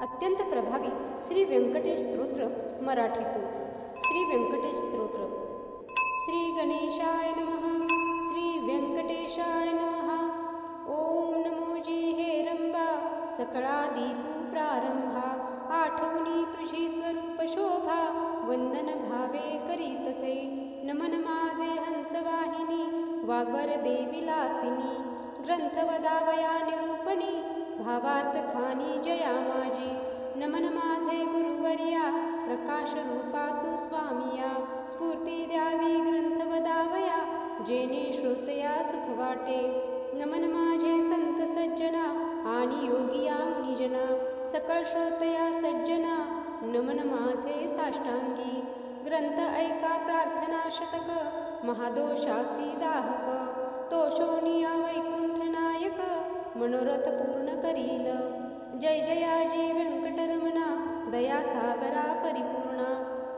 अत्यंत प्रभावी श्री व्यंकटेश स्तोत्र मराठीतून. श्री व्यंकटेश स्तोत्र. श्री गणेशाय नमः. श्री व्यंकटेशाय नमः. ओम नमो जी हे रंबा सकळादी तू प्रारंभा. आठवणी तुझी स्वरूप शोभा. वंदन भावे करीतसे नमन माझे हंसवाहिनी. वाग्वर देविलासिनी ग्रंथ वदावया निरूपणी भावार्थ खानी जया माझी नमन माझे गुरुवर्या प्रकाश रूपा तू स्वामिया. स्फूर्ती द्यावी ग्रंथ वदावया जेने श्रोतया सुख वाटे. नमन माझे संत सज्जना आणि योगिया मुनिजना. सकळ श्रोतया सज्जना नमन माझे साष्टांगी. ग्रंथ ऐका प्रार्थना शतक महादोषासी दाहक. तोषोनिया वैकुंठ मनोरथ पूर्ण करील. जय जयाजी व्यंकटरमणा दया सागरा परिपूर्णा.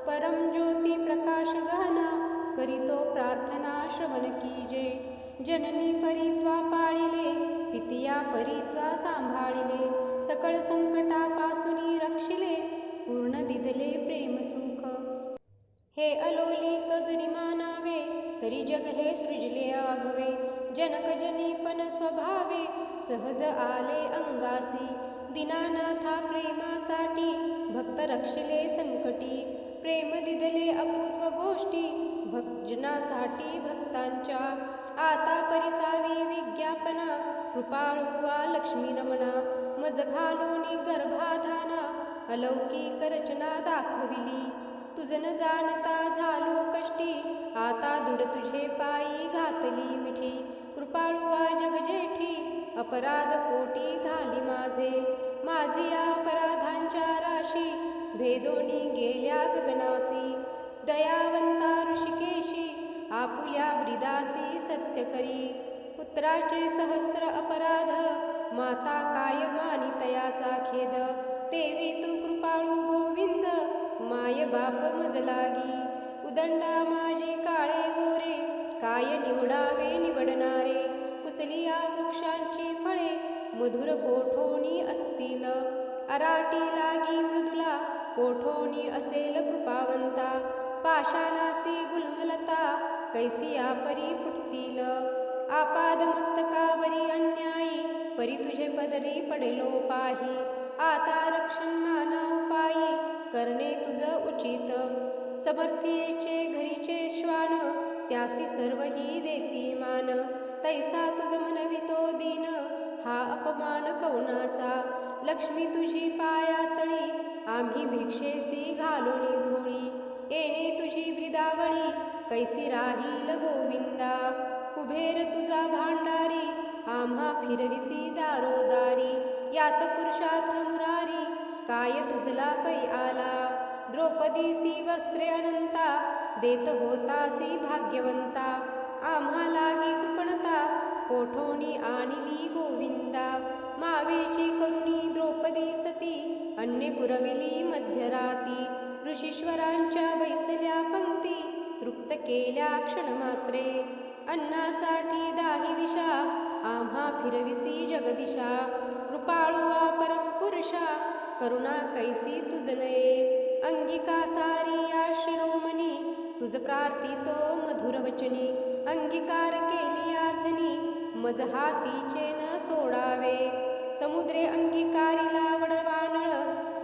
परम ज्योती प्रकाश गहना करीतो प्रार्थना श्रवण कीजे. जननी परित्वा पाळिले पितिया परित्वा सांभाळिले. सकळ संकटापासून रक्षिले पूर्ण दिदले प्रेम सुख. हे अलोली जरी मानावे तरी जग हे सृजले आघवे. जनक जनीपन स्वभावे सहज आले अंगासी. दिनानाथा प्रेमासाठी भक्त रक्षले संकटी. प्रेम दिदले अपूर्व गोष्टी भक्जनासाठी भक्तांच्या. आता परिसावी विज्ञापना कृपाळुवा लक्ष्मी रमणा. मज घालोनी गर्भाधाना अलौकिक रचना दाखविली. तुझन न जाणता झालो कष्टी आता दुड तुझे पायी घातली मिठी. कृपाळुवा जगजेठी अपराध पोटी घाली माझे. माझी या अपराधांच्या राशी भेदोनी गेल्या गगनासी. दयावंता ऋषिकेशी आपुल्या ब्रिदासी सत्य करी. पुत्राचे सहस्र अपराध माता काय मानी तयाचा खेद. तेवी तू कृपाळू गोविंद माय बाप मजलागी. उदंडा माझी काळे गोरे काय निवडावे निवडणारे? कुचलिया वृक्षांची फळे मधुर कोठोणी असतील. अराटी लागी मृदुला कोठोणी असेल कृपावंता. पाषाणासी गुलमलता कैसिया परी फुटतील. आपाद मस्तकावरी अन्यायी परी तुझे पदरी पडेलो पाही. आता रक्षण नाना उपायी करणे तुझ उचित. समर्थीचे घरीचे श्वान त्यासी सर्व ही देती मान. तैसा तुझ मनवितो दिन. हा अपमान कवनाचा लक्ष्मी तुझी पायातळी आम्ही भिक्षेसी घालून झोळी. येणे तुझी ब्रिदावळी कैसी राहील गोविंदा? कुबेर तुझा भांडारी. आम्हा फिरविसी दारोदारी. यात पुरुषार्थ मुरारी. काय तुझला पै आला? द्रौपदीसी वस्त्रे अनंता देत होतासी भाग्यवंता आम्हा लागी कृपणता कोठोणी आणली गोविंदा मावेची करुणी द्रौपदी सती अन्य पुरविली मध्यराती ऋषीश्वरांच्या बैसल्या पंक्ती तृप्त केल्या क्षणमात्रे अन्नासाठी दाही दिशा आम्हा फिरविसी जगदिशा कृपाळुवा परमपुरुषा करुणा कैसी तुझ नये अंगिका सारी या शिरोमणी तुझ प्रार्थितो मधुर वचनी अंगीकार केली आजनी मज हातीचे न सोडावे. समुद्रे अंगीकारीला वडवानळ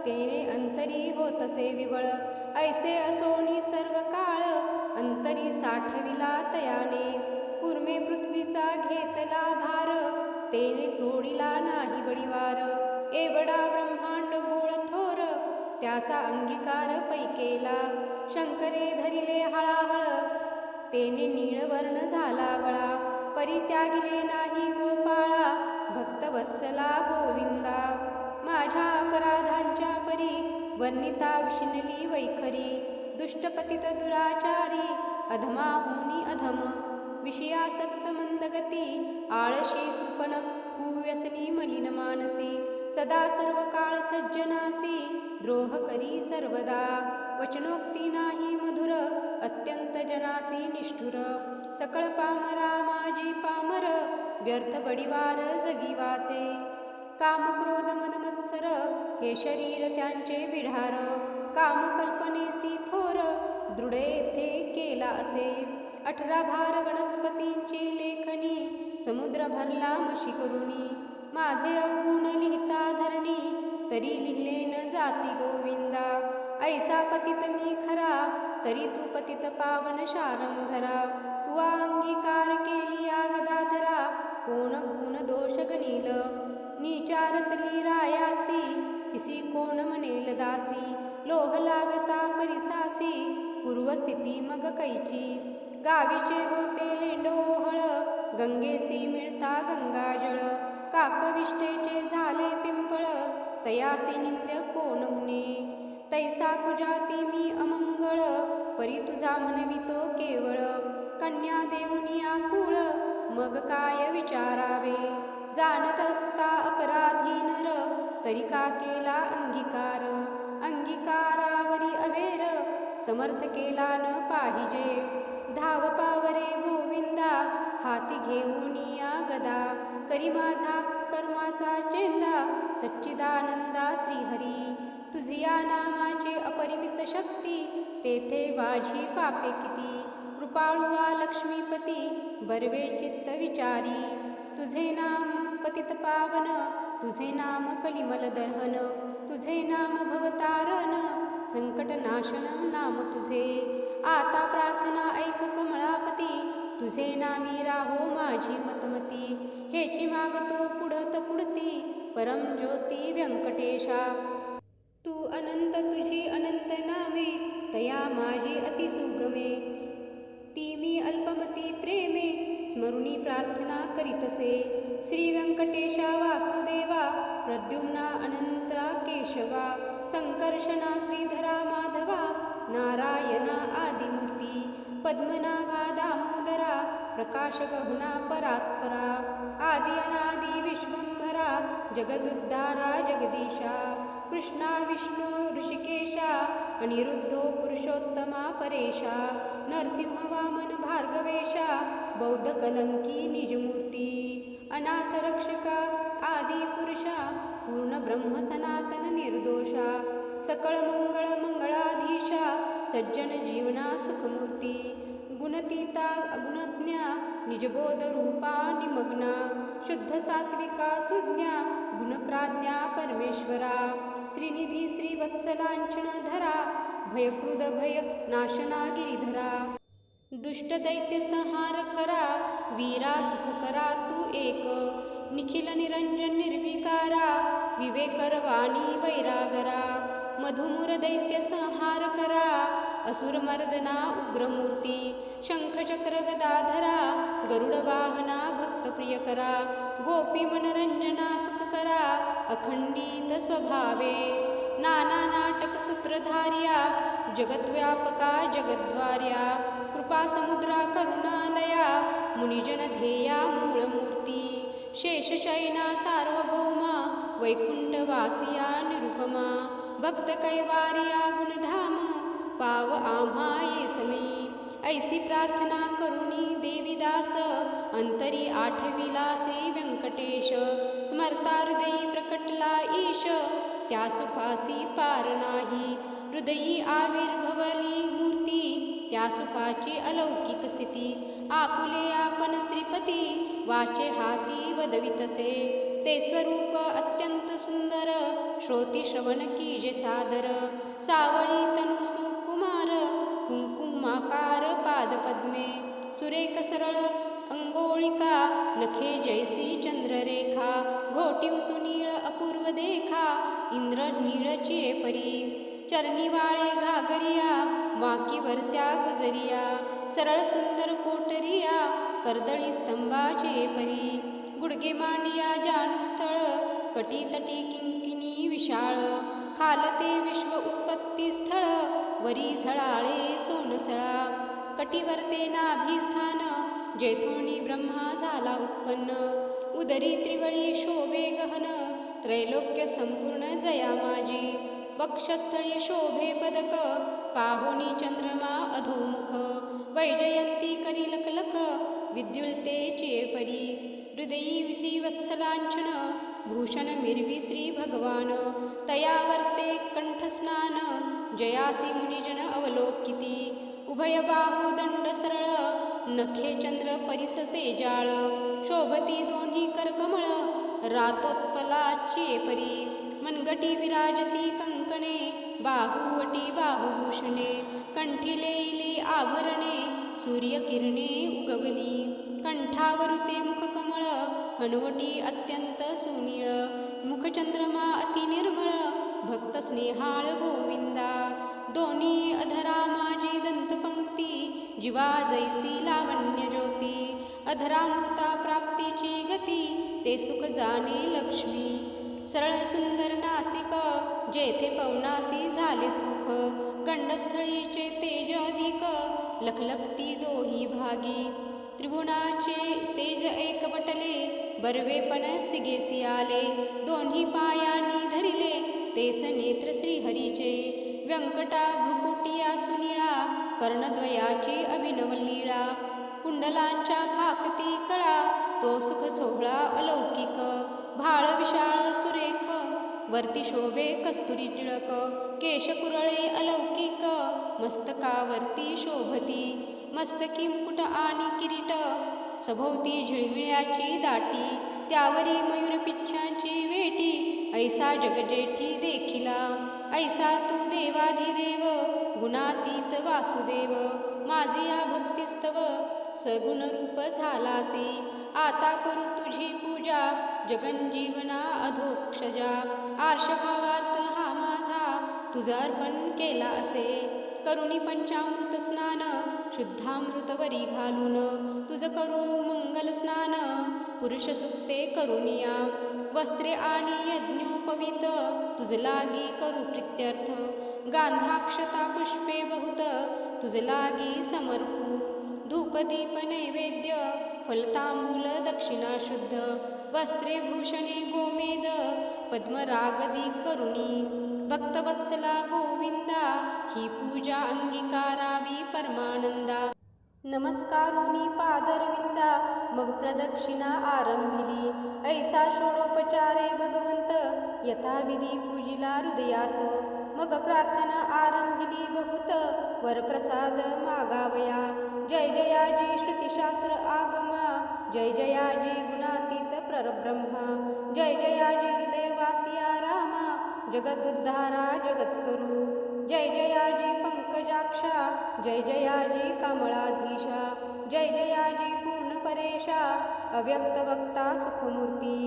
तेने अंतरी होतसे विवळ. ऐसे असोनी सर्व काळ अंतरी साठविला तयाने. कुर्मे पृथ्वीचा घेतला भार तेने सोडिला नाही बडीवार. एवढा ब्रह्मांड गोळ थोर त्याचा अंगीकार पैकेला शंकरे धरिले हळाहळ तेने नीळवर्ण झाला गळा. परित्यागिले नाही गोपाळा भक्तवत्सला गोविंदा. माझ्या अपराधांच्या परी वर्णिता विशिनली वैखरी. दुष्टपतित दुराचारी अधमाहुनी अधम. विषयासक्त मंदगती आळशी कृपण कुव्यसनी मलिन मानसी. सदा सर्व काळ सज्जनासी द्रोह करी सर्वदा. वचनोक्ती नाही मधुर अत्यंत जनासी निष्ठुर. सकळ पामरा माझी पामर व्यर्थ बडिवार जगी वाचे. काम क्रोध मद मत्सर हे शरीर त्यांचे विढार. कामकल्पनेसी थोर दृढ येथे केला असे. अठरा भार वनस्पतींची लेखनी समुद्र भरला मशी करुणी माझे अवगुण लिहिता धरणी तरी लिहिले न जाती गोविंदा. ऐसा पतित मी खरा तरी तू पतित पावन शारम धरा. तू अंगीकार केली गदाधरा कोण गुण दोष गणील? नीचारतली रायासी तिसी कोण म्हणेल दासी? लोह लागता परिसासी पूर्वस्थिती मग कैची? गावीचे होते लेंडोहळ गंगेसी मिळता गंगाजळ. काकविष्टेचे झाले पिंपळ तयासी नित्य कोण म्हणे? तैसा कुजाती मी अमंगळ परी तुझा म्हणवितो केवळ. कन्या देऊनी कुळ मग काय विचारावे? जाणत असता अपराधी नर तरी का केला अंगीकार? अंगीकारावरी अवेर समर्थ केला न पाहिजे. धाव पावरे गोविंदा हाती घेऊन या गदा. करी माझा कर्माचा चेंदा सच्चिदानंदा श्रीहरी. तुझी या नामाची अपरिमित शक्ती तेथे माझी पापे किती? कृपाळुवा लक्ष्मीपती बर्वे चित्त विचारी. तुझे नाम पतित पावन तुझे नाम कलिमल दर्हन. तुझे नाम भवतारण संकटनाशन नाम तुझे. आता प्रार्थना ऐक कमळापती तुझे नामी राहो माझी मतमती. हेची मागतो पुढत पुढती परम ज्योती व्यंकटेशा. तू अनंत तुझी अनंत नामे तया माझी अतिसुगमे ती मी अल्पमती प्रेमे स्मरुणी प्रार्थना करीतसे श्री व्यंकटेशा वासुदेवा प्रद्युम्ना अनंता केशवा संकर्षणा श्रीधरा माधवा नारायणा आदिमूर्ती. पद्मनाभा दामोदरा प्रकाशगहुना परात्परा आदि अनादि विश्वंभरा जगदुद्धारा जगदीशा कृष्णा विष्णू ऋषिकेशा अनिरुद्धो पुरुषोत्तमा परेशा नरसिंह वामन भार्गवेशा बौद्ध कलंकी निजमूर्ती अनाथ रक्षका आदी सकळ मंगळ मंगळाधीशा सज्जन जीवना सुखमूर्ती गुणतीता अगुणज्ञा निजबोध रूपा निमग्ना शुद्ध सात्विका सुज्ञा गुणप्राज्ञा परमेश्वरा श्रीनिधी श्रीवत्सलांचन धरा भयकृद भय नाशना गिरिधरा दुष्ट दैत्य संहार करा वीरा सुख करा तू एक निखिल निरंजन निर्विकारा विवेकरवाणी वैरागरा मधुमुर दैत्य संहार करा असुर मर्दना उग्रमूर्ती शंखचक्र गदाधरा गरुड वाहना भक्तप्रिय करा गोपी मनरंजना सुख करा अखंडित स्वभावे नाना नाटक सूत्रधार्या जगद्व्यापका जगद्वार्या कृपा समुद्रा करुणालया मुनिजन ध्येया मूळमूर्ती शेषशयना सार्वभौमा वैकुंठवासिया निरुपमा भक्त कैवारिया गुणधाम पाव आम्हाये समी। ऐसी प्रार्थना करुणी देवीदास अंतरी आठविला श्री व्यंकटेश स्मरता हृदयी प्रकटला ईश त्या सुखासी पार नाही। हृदयी आविर्भवली मूर्ती त्या सुखाची अलौकिक स्थिती। आपुले आपण श्रीपती वाचे हाती वदवितसे। ते स्वरूप अत्यंत श्रोती श्रवण कीजे सादर। सावळी तनु सुकुमार कुंकुमाकार पादपद्मे सुरेख सरळ अंगोळिका नखे जैसी चंद्ररेखा। घोटीव सुनीळ अपूर्व देखा इंद्र नीळचे परी चरणीवाळे घागरिया वाकीवरत्या गुजरिया। सरळ सुंदर कोटरिया कर्दळी स्तंभाचे परी। गुडगे मांडिया जानुस्थळ कटी तटी किंकिनी विशाळ खालते विश्व उत्पत्ती स्थळ वरी झळाळे सोनसळा. कटीवरते नाभिस्थान जेथोणी ब्रह्मा झाला उत्पन्न. उदरी त्रिवळी शोभे गहन त्रैलोक्य संपूर्ण जया माझी वक्षस्थळी शोभे पदक पाहुणी चंद्रमा अधोमुख. वैजयंती करी लकलक विद्युल्ते चेपरी. हृदयी श्रीवत्सलांछन भूषण मिरवी श्री भगवान. तया वर्ते कंठस्नान जयासी मुनिजन अवलोकिती. उभय बाहू सरळ नखे चंद्र परिसते जाळ शोभती दोन्ही करकमळ रातोत्पलाचे परी मनगटी विराजती कंकणे बाहुवटी बाहुभूषणे. कंठिलेली आभरणे सूर्यकिरणे उगवली. कंठावरुते मुखकमळ हनुवटी अत्यंत सुनीळ मुखचंद्रमा अति निर्मळ भक्त स्नेहाळ गोविंदा दोन्ही अधरा माझी दंतपंक्ती जीवा जैसी लावण्य ज्योती अधरामृता प्राप्तीची गती ते सुख जाणे लक्ष्मी सरळ सुंदर नासिक जेथे पवनासी झाले सुख गंडस्थळीचे तेज अधिक लखलखती दोही भागी त्रिभुवनाचे तेज एक बटले सिगेसी आले दोन्ही पायांनी धरिले तेच नेत्र श्रीहरीचे. व्यंकटा भ्रुकुटिया सुनिळा कर्णद्वयाची अभिनव लीळा. कुंडलांच्या फाकती कळा तो सुख सोहळा अलौकिक. भाळ विशाळ सुरेख वरती शोभे कस्तुरी टिळक. केश कुरळे अलौकिक मस्तकावरती शोभती. मस्तकी मुकुट आणि किरीट सभोवती झिळमिळ्याची दाटी त्यावरी मयूरपिच्छांची वेटी ऐसा जगजेठी देखिला ऐसा तू देवाधिदेव गुणातीत वासुदेव माझी या भक्तिस्तव सगुण रूप झालासी आता करू तुझी पूजा जगनजीवना अधोक्षजा आर्षभावार्थ तुझा अर्पण केला असे. करुणी पंचामृत स्नान शुद्धामृतवरी घालून. तुझं करू मंगल स्नान पुरुष सुक्ते करुनिया वस्त्रे आणि यज्ञोपवित तुझ लागी करू प्रित्यर्थ. गांधाक्षता पुष्पे बहुत तुझ लागी समर्पू. धूपदीप नैवेद्य फलतांबूल दक्षिणा शुद्ध. वस्त्रे भूषणे गोमेद पद्मरागदी करुणी. भक्तवत्सला गोविंदा ही पूजा अंगीकारावी परमानंदा. नमस्कारोनी पादरविंदा मग प्रदक्षिणा आरंभिली. ऐसा षोडोपचारे भगवंत यथाविधी पूजिला हृदयात. मग प्रार्थना आरंभिली बहुत वरप्रसाद मागावया. जय जयाजी श्रुतिशास्त्र आगमा जय जयाजी गुणातीत परब्रह्मा जय जयाजी हृदयवासिया जगदुद्धारा जगद्गुरु। जय जयाजी पंकजाक्षा। जय जयाजी कमळाधीशा जय जयाजी पूर्णपरेशा। अव्यक्त वक्ता सुखमूर्ती।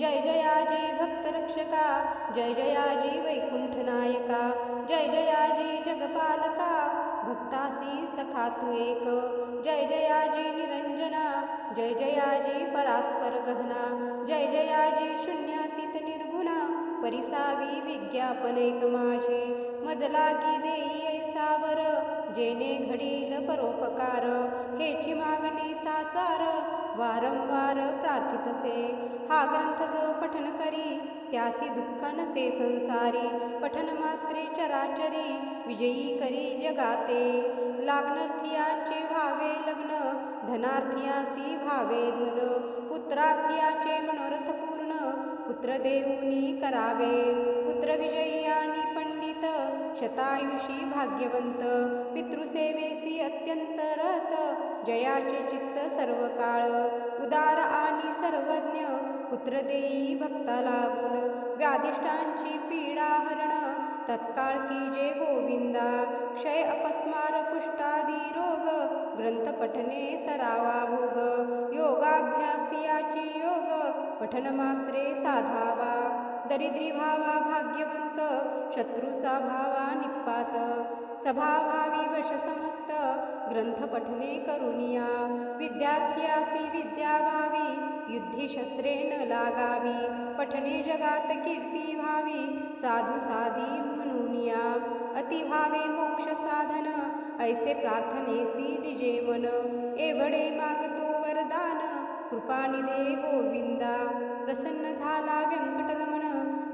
जय जयाजी भक्तरक्षका। जय जयाजी वैकुंठनायका। जय जयाजी जगपालका। भक्तासी सखा तू एक। जय जयाजी निरंजना। जय जयाजी परात्पर गहना जय जयाजी शून्यातीत निर्गुणा। परिसावी विज्ञापन एक माझे. मजला की देई ऐसावर जेने घडील परोपकार. हेची मागणी साचार वारंवार प्रार्थितसे हा ग्रंथ जो पठन करी त्यासी दुःख नसे संसारी. पठन मात्रे चराचरी विजयी करी जगाते. लाग्नार्थियांचे भावे लग्न धनार्थियासी भावे धन. पुत्रार्थियाचे मनोरथ पूर्ण पुत्र देऊनी करावे. पुत्र विजयी आणि पंडित शतायुषी भाग्यवंत. पितृसेवेसी अत्यंत रत जयाचे चित्त सर्व काळ उदार आणि सर्वज्ञ पुत्र देई भक्ता लागून व्याधिष्ठांची पीडा हरण तत्काळ की जे गोविंदा क्षय अपस्मार कुष्ठादी रोग ग्रंथ पठने सरावा भोग योगाभ्यासियाची योग पठन मात्रे साधावा. दरिद्री भावा भाग्यवंत शत्रूचा भावा निपात सभाभावी वश समस्त ग्रंथ पठने करुनिया विद्यार्थ्यासी विद्या व्हावी युद्धी शस्त्रे न लागावी पठने जगात कीर्ती व्हावी साधू साधी म्हणूनिया अतिभावे मोक्ष साधन ऐसे प्रार्थनेसी दिजे मन एवढे मागतो वरदान. कृपानिधे गोविंदा. प्रसन्न झाला व्यंकटरमण.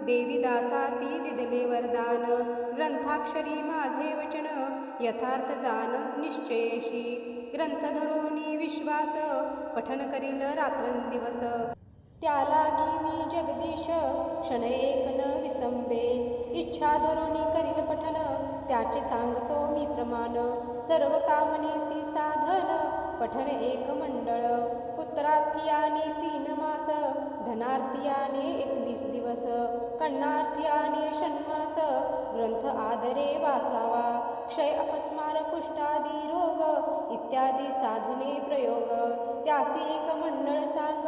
देवीदासा दिदले वरदान. ग्रंथाक्षरी माझे वचन. यथार्थ जान निश्चयशी. ग्रंथधरोनी विश्वास. पठन करील रात्रंदिवस. त्या लागी मी जगदीश क्षण एक न विसंबे. इच्छा धरुणी करील पठन त्याचे सांगतो मी प्रमाण. सर्व कामनेसी साधन पठन एक मंडळ. पुत्रार्थियाने तीन मास धनार्थियाने एकवीस दिवस. कन्नार्थियाने षण्मास ग्रंथ आदरे वाचावा. क्षय अपस्मार कुष्ठादी रोग इत्यादी साधने प्रयोग. त्यासी एक मंडळ सांग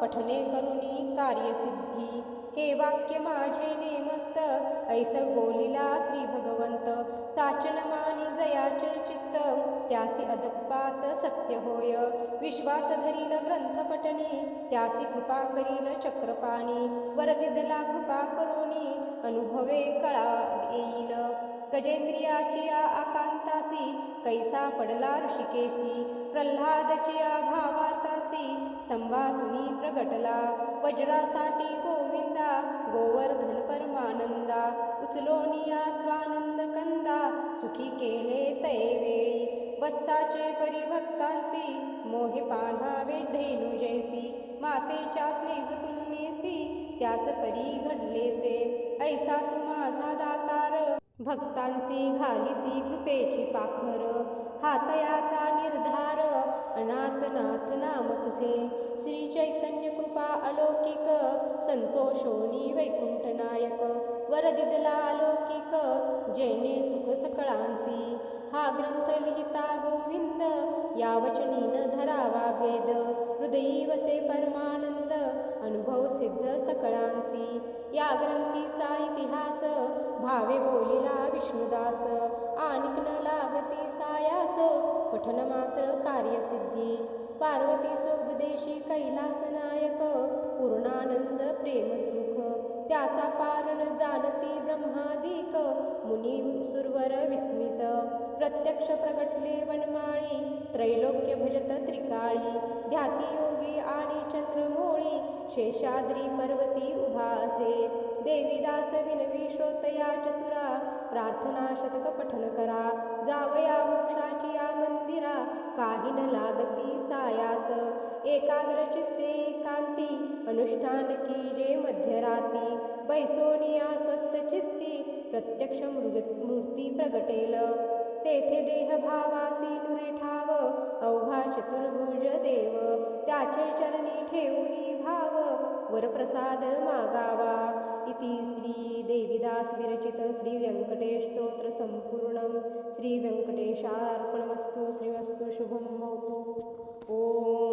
पठने करुणी कार्यसिद्धी. हे वाक्य माझे नेमस्त. ऐस बोलिला श्री भगवंत. साचन मानी जयाचे चित्त. त्यासी अदपात सत्य होय. विश्वास धरील ग्रंथ त्यासी कृपा करील चक्रपाणी. वरदिदला कृपा करुणी. अनुभवे कळा येईल. गजेंद्रियाचिया आकांतासी कैसा पडला ऋषिकेशी प्रल्हादचिया भावार्थासी स्तंभातुनी प्रगटला वज्रासाठी गोविंदा गोवर्धन परमानंदा उचलोनिया स्वानंद कंदा सुखी केले तै वेळी वत्साचे परिभक्तांसी मोहे पान्हावे धेनु जैसी मातेच्या स्नेह तुलनेसी त्याच परी घडलेसे ऐसा तू माझा दातार भक्तांसी घालिसी कृपेची पाखर हातयाचा निर्धार अनाथनाथ नाम तुझे. श्री चैतन्य कृपा अलौकिक संतोषोनी वैकुंठनायक वरदिदला अलौकिक जेणे सुख सकळांसी हा ग्रंथ लिहिता गोविंद या वचनीन धरावा भेद. हृदयी वसे परमानंद अनुभव सिद्ध सकळांसी या ग्रंथीचा इतिहास. भावे बोलिला विष्णुदास. आणिक न लागती सायास. पठन मात्र कार्यसिद्धी. पार्वती सोपदेशी कैलास नायक. पूर्णानंद प्रेमसुख. त्याचा पारण जाणती ब्रह्मादिक. मुनी सुरवर विस्मित. प्रत्यक्ष प्रगटले वनमाळी त्रैलोक्य भजत त्रिकाळी ध्याती योगी आणि चंद्रमोळी शेषाद्री पर्वती उभा असे. देवीदास विनवी श्रोतया चतुरा प्रार्थना शतक पठन करा जावया मोक्षाची या मंदिरा काही न लागती सायास. एकाग्र चित्ते कांती अनुष्ठान की जे मध्यराती बैसोनिया स्वस्त चित्ती प्रत्यक्ष मृग मूर्ती प्रगटेल. तेथे देहभावासी नुरेठाव नुरे ठाव अवघा चतुर्भुज देव त्याचे चरणी ठेवूनी भाव वरप्रसाद मागावा. इति श्री देविदास विरचित श्री व्यंकटेश स्तोत्र संपूर्ण श्री व्यंकटेशार्पणमस्तु श्रीवस्तु शुभम भवतु. ओम.